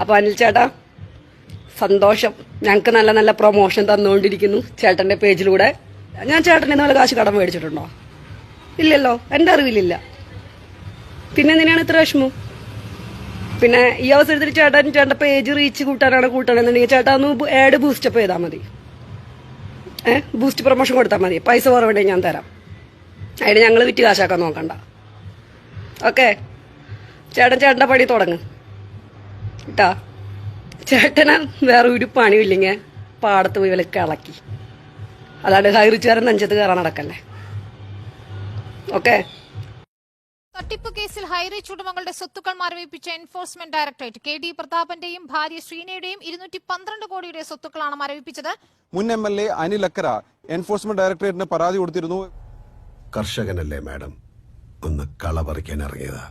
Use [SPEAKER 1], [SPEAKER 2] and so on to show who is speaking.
[SPEAKER 1] അപ്പൊ അനിൽ ചേട്ടാ സന്തോഷം. ഞങ്ങൾക്ക് നല്ല നല്ല പ്രൊമോഷൻ തന്നുകൊണ്ടിരിക്കുന്നു ചേട്ടന്റെ പേജിലൂടെ. ഞാൻ ചേട്ടന്റെ നല്ല കാശ് കടം മേടിച്ചിട്ടുണ്ടോ? ഇല്ലല്ലോ എന്റെ അറിവിലില്ല. പിന്നെ എന്തിനാണ് ഇത്ര വിഷമം? പിന്നെ ഈ അവസരത്തിൽ ചേട്ടൻ ചേട്ടന്റെ പേജ് റീച്ച് കൂട്ടാനാണ് കൂട്ടാനെന്നുണ്ടെങ്കിൽ ചേട്ടാ ഒന്ന് ആഡ് ബൂസ്റ്റപ്പ് ചെയ്താൽ മതി. ഏഹ് ബൂസ്റ്റ് പ്രൊമോഷൻ കൊടുത്താൽ മതി. പൈസ കുറവുണ്ടെങ്കിൽ ഞാൻ തരാം. അതിന് ഞങ്ങൾ വിറ്റ് കാശാക്കാൻ നോക്കണ്ട. ഓക്കെ? ചേട്ടൻ ചേട്ടന്റെ പണി തുടങ്ങ്. കേട്ടാ ചേട്ടന വേറെ ഒരു പണിയില്ലെങ്കിൽ പാടത്ത് പോയി വിലക്ക് ഇളക്കി അല്ലാണ്ട് ഹൈറിച്ചുകാരൻ നെഞ്ചത്ത് കയറാൻ നടക്കല്ലേ. ഓക്കെ?
[SPEAKER 2] തട്ടിപ്പ് കേസിൽ ഹൈറേഞ്ച് ഉടമകളുടെ സ്വത്തുക്കൾ മരവിപ്പിച്ച എൻഫോഴ്സ്മെന്റ് ഡയറക്ടറേറ്റ് കെ ഡി പ്രതാപന്റെയും ഭാര്യ ശ്രീനയുടെയും ഇരുന്നൂറ്റി പന്ത്രണ്ട് കോടിയുടെ സ്വത്തുക്കളാണ് മരവിപ്പിച്ചത്
[SPEAKER 3] മുൻ M L A Anil Akkara enforcement ഡയറക്ടറേറ്റിന് പരാതി കൊടുത്തിരുന്നു.
[SPEAKER 4] കർഷകനല്ലേ മാഡം? ഒന്ന് കള പറിക്കാൻ ഇറങ്ങിയതാ.